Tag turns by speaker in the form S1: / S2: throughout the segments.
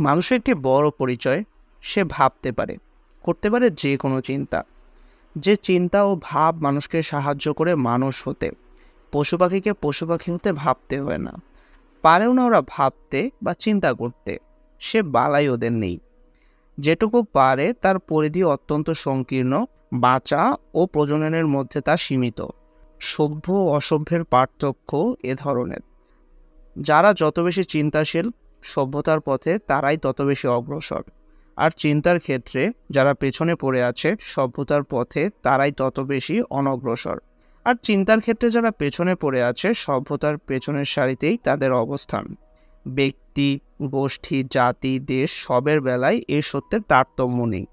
S1: মানুষের একটি বড় পরিচয় সে ভাবতে পারে, করতে পারে যে কোনো চিন্তা। যে চিন্তা ও ভাব মানুষকে সাহায্য করে মানুষ হতে, পশু পাখিকে পশু পাখি হতে ভাবতে হয় না। পারেও না ওরা ভাবতে বা চিন্তা করতে, সে বালাই ওদের নেই। যেটুকু পারে তার পরিধি অত্যন্ত সংকীর্ণ, বাঁচা ও প্রজননের মধ্যে তা সীমিত। সভ্য অসভ্যের পার্থক্য এ ধরনের। যারা যত বেশি চিন্তাশীল সভ্যতার পথে তারাই তত বেশি অগ্রসর। আর চিন্তার ক্ষেত্রে যারা পেছনে পড়ে আছে, সভ্যতার পথে তারাই তত বেশি অনগ্রসর। আর চিন্তার ক্ষেত্রে যারা পেছনে পড়ে আছে, সভ্যতার পেছনের সারিতেই তাদের অবস্থান। ব্যক্তি, গোষ্ঠী, জাতি, দেশ সবের বেলায় এ সত্যের তারতম্য নেই।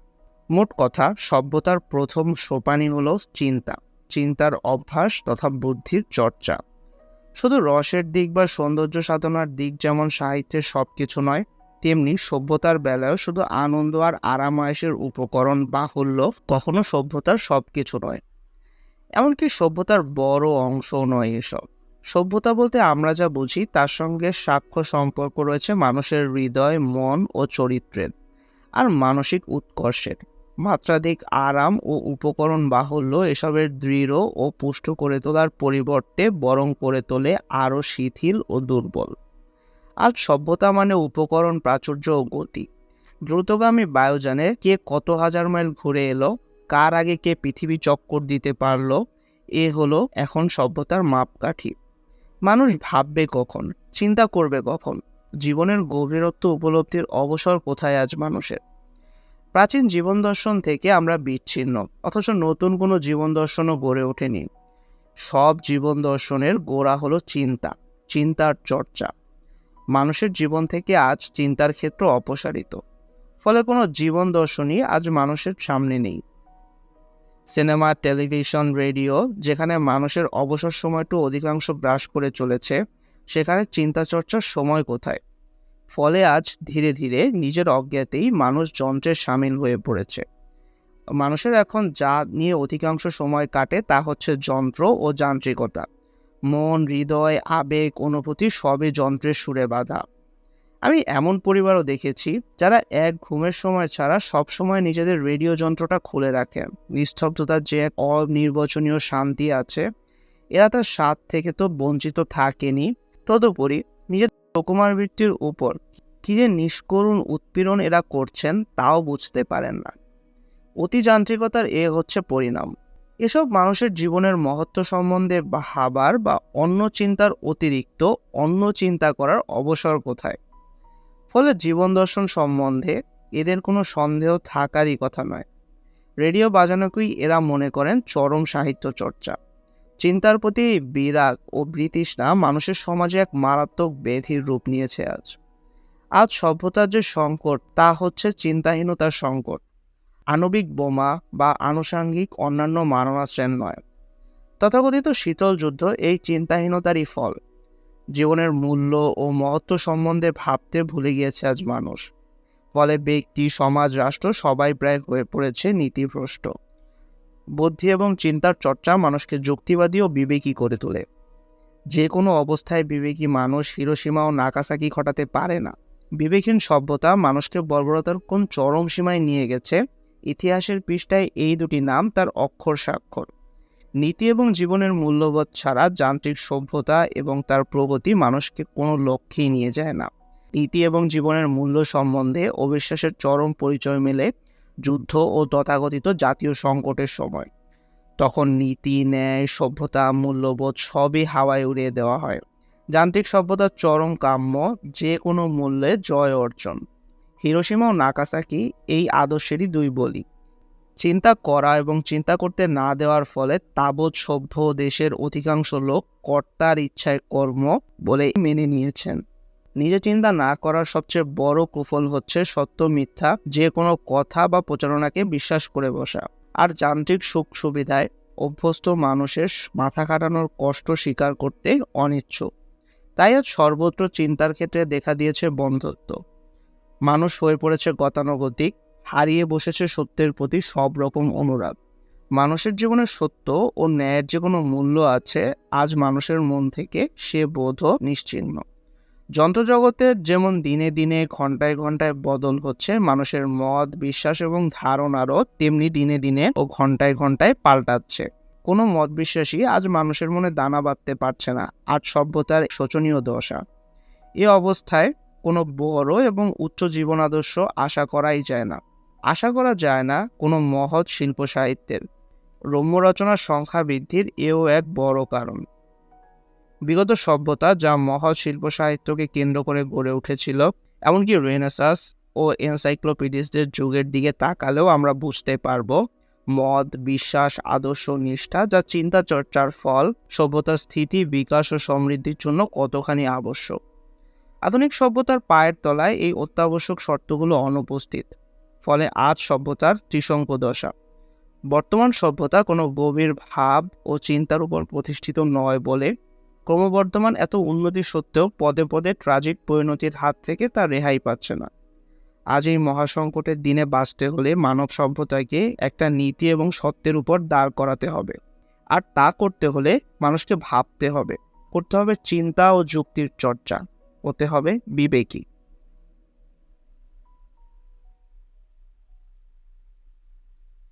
S1: মোট কথা, সভ্যতার প্রথম সোপানি হল চিন্তা। চিন্তার অভ্যাস তথা বুদ্ধির চর্চা। শুধু রসের দিক বা সৌন্দর্য সাধনার দিক যেমন সাহিত্যের সব কিছু নয়, তেমনি সভ্যতার বেলায়ও শুধু আনন্দ আর আরামায়েশের উপকরণ বা হল্য কখনো সভ্যতার সব কিছু নয়। এমনকি সভ্যতার বড় অংশও নয় এসব। সভ্যতা বলতে আমরা যা বুঝি তার সঙ্গে সাক্ষ্য সম্পর্ক রয়েছে মানুষের হৃদয়, মন ও চরিত্রের, আর মানসিক উৎকর্ষের। মাত্রাধিক আরাম ও উপকরণ বাহুল্য এসবের দৃঢ় ও পুষ্ট করে তোলার পরিবর্তে বরং করে তোলে আরও শিথিল ও দুর্বল। আজ সভ্যতা মানে উপকরণ, প্রাচুর্য ও গতি। দ্রুতগামী বায়ুযানে কে কত হাজার মাইল ঘুরে এলো, কার আগে কে পৃথিবী চক্কর দিতে পারল, এ হলো এখন সভ্যতার মাপকাঠি। মানুষ ভাববে কখন, চিন্তা করবে কখন, জীবনের গভীরত্ব উপলব্ধির অবসর কোথায় আজ মানুষের? প্রাচীন জীবন দর্শন থেকে আমরা বিচ্ছিন্ন, অথচ নতুন কোনো জীবন দর্শনও গড়ে ওঠেনি। সব জীবন দর্শনের গোড়া হলো চিন্তা, চিন্তার চর্চা। মানুষের জীবন থেকে আজ চিন্তার ক্ষেত্র অপসারিত, ফলে কোনো জীবন দর্শনই আজ মানুষের সামনে নেই। সিনেমা, টেলিভিশন, রেডিও, যেখানে মানুষের অবসর সময়টু অধিকাংশ গ্রাস করে চলেছে, সেখানে চিন্তা চর্চার সময় কোথায়? ফলে আজ ধীরে ধীরে নিজের অজ্ঞাতেই মানুষ যন্ত্রের সামিল হয়ে পড়েছে। মানুষের এখন যা নিয়ে অধিকাংশ সময় কাটে তা হচ্ছে যন্ত্র ও যান্ত্রিকতা। মন, হৃদয়, আবেগ, অনুভূতি সবই যন্ত্রের সুরে বাঁধা। আমি এমন পরিবারও দেখেছি যারা এক ঘুমের সময় ছাড়া সব সময় নিজেদের রেডিও যন্ত্রটা খুলে রাখে। নিস্তব্ধতার যে এক অনির্বচনীয় শান্তি আছে, এরা তার স্বাদ থেকে তো বঞ্চিত থাকেনি। তদুপরি সুকুমার বৃত্তির উপর। কী যে নিষ্করুণ উৎপীড়ন এরা করছেন তাও বুঝতে পারেন না। অতি যান্ত্রিকতার এ হচ্ছে পরিণাম। এসব মানুষের জীবনের মহত্ব সম্বন্ধে ভাবার বা অন্য চিন্তার অতিরিক্ত অন্য চিন্তা করার অবসর কোথায়? ফলে জীবন দর্শন সম্বন্ধে এদের কোনো সন্দেহ থাকারই কথা নয়। রেডিও বাজানোকেই এরা মনে করেন চরম সাহিত্য চর্চা। চিন্তার প্রতি বিরাগ ও বৃতৃষ্ণা মানুষের সমাজে এক মারাত্মক ব্যাধির রূপ নিয়েছে আজ। আজ সভ্যতার যে সংকট, তা হচ্ছে চিন্তাহীনতার সংকট। আণবিক বোমা বা আনুষাঙ্গিক অন্যান্য মারণাস্ত্রের নয়। তথাকথিত শীতল যুদ্ধ এই চিন্তাহীনতারই ফল। জীবনের মূল্য ও মহত্ব সম্বন্ধে ভাবতে ভুলে গিয়েছে আজ মানুষ। ফলে ব্যক্তি, সমাজ, রাষ্ট্র সবাই প্রায় হয়ে পড়েছে নীতিভ্রষ্ট। বুদ্ধি এবং চিন্তার চর্চা মানুষকে যুক্তিবাদী ও বিবেকী করে তোলে। যে কোনো অবস্থায় বিবেকী মানুষ হিরোসীমা ও নাকাসাকি ঘটাতে পারে না। বিবেকহীন সভ্যতা মানুষকে বর্বরতার কোন চরম সীমায় নিয়ে গেছে, ইতিহাসের পৃষ্ঠায় এই দুটি নাম তার অক্ষর স্বাক্ষর। নীতি এবং জীবনের মূল্যবোধ ছাড়া যান্ত্রিক সভ্যতা এবং তার প্রগতি মানুষকে কোনো লক্ষ্যেই নিয়ে যায় না। নীতি এবং জীবনের মূল্য সম্বন্ধে অবিশ্বাসের চরম পরিচয় মেলে যুদ্ধ ও তথাকথিত জাতীয় সংকটের সময়। তখন নীতি, ন্যায়, সভ্যতা, মূল্যবোধ সবই হাওয়ায় উড়িয়ে দেওয়া হয়। যান্ত্রিক সভ্যতার চরম কাম্য, যে কোনো মূল্যে জয় অর্জন। হিরোসীমা ও নাকাসাকি এই আদর্শেরই দুই বলি। চিন্তা করা এবং চিন্তা করতে না দেওয়ার ফলে তাবৎ সভ্য দেশের অধিকাংশ লোক কর্তার ইচ্ছায় কর্ম বলে মেনে নিয়েছেন। নিজে চিন্তা না করার সবচেয়ে বড় কুফল হচ্ছে সত্য মিথ্যা, যে কোনো কথা বা প্রচারণাকে বিশ্বাস করে বসা। আর যান্ত্রিক সুখ সুবিধায় অভ্যস্ত মানুষের মাথা কাটানোর কষ্ট স্বীকার করতে অনিচ্ছুক। তাই আজ সর্বত্র চিন্তার ক্ষেত্রে দেখা দিয়েছে বন্ধত্ব। মানুষ হয়ে পড়েছে গতানুগতিক, হারিয়ে বসেছে সত্যের প্রতি সব রকম অনুরাগ। মানুষের জীবনে সত্য ও ন্যায়ের যে কোনো মূল্য আছে, আজ মানুষের মন থেকে সে বোধ নিশ্চিহ্ন যন্ত্রজগতের যেমন দিনে দিনে, ঘন্টায় ঘন্টায় বদল হচ্ছে, মানুষের মত, বিশ্বাস এবং ধারণারও তেমনি দিনে দিনে ও ঘন্টায় ঘন্টায় পাল্টাচ্ছে। কোনো মত বিশ্বাসী আজ মানুষের মনে দানা বাঁধতে পারছে না, আজ সভ্যতার শোচনীয় দশা। এ অবস্থায় কোনো বড় এবং উচ্চ জীবন আদর্শ আশা করাই যায় না। আশা করা যায় না কোনো মহৎ শিল্প সাহিত্যের রম্য রচনার সংখ্যা বৃদ্ধির এও এক বড় কারণ। বিগত সভ্যতা যা মহৎ শিল্প সাহিত্যকে কেন্দ্র করে গড়ে উঠেছিল, এমনকি রেনেসাস ও এনসাইক্লোপিডিসদের যুগের দিকে তাকালেও আমরা বুঝতে পারব মদ বিশ্বাস, আদর্শ, নিষ্ঠা যা চিন্তা চর্চার ফল, সভ্যতার স্থিতি, বিকাশ ও সমৃদ্ধির জন্য কতখানি আবশ্যক। আধুনিক সভ্যতার পায়ের তলায় এই অত্যাবশ্যক শর্তগুলো অনুপস্থিত, ফলে আজ সভ্যতার ত্রিশঙ্ক দশা। বর্তমান সভ্যতা কোনো গভীর ভাব ও চিন্তার উপর প্রতিষ্ঠিত নয় বলে ক্রমবর্ধমান এত উন্নতি সত্ত্বেও পদে পদে ট্রাজিক পরিণতির হাত থেকে তা রেহাই পাচ্ছে না। আজ এই মহাসংকটের দিনে বাঁচতে হলে মানব সভ্যতাকে একটা নীতি এবং সত্যের উপর দাঁড় করাতে হবে। আর তা করতে হলে মানুষকে ভাবতে হবে। করতে হবে চিন্তা ও যুক্তির চর্চা। হতে হবে বিবেকী।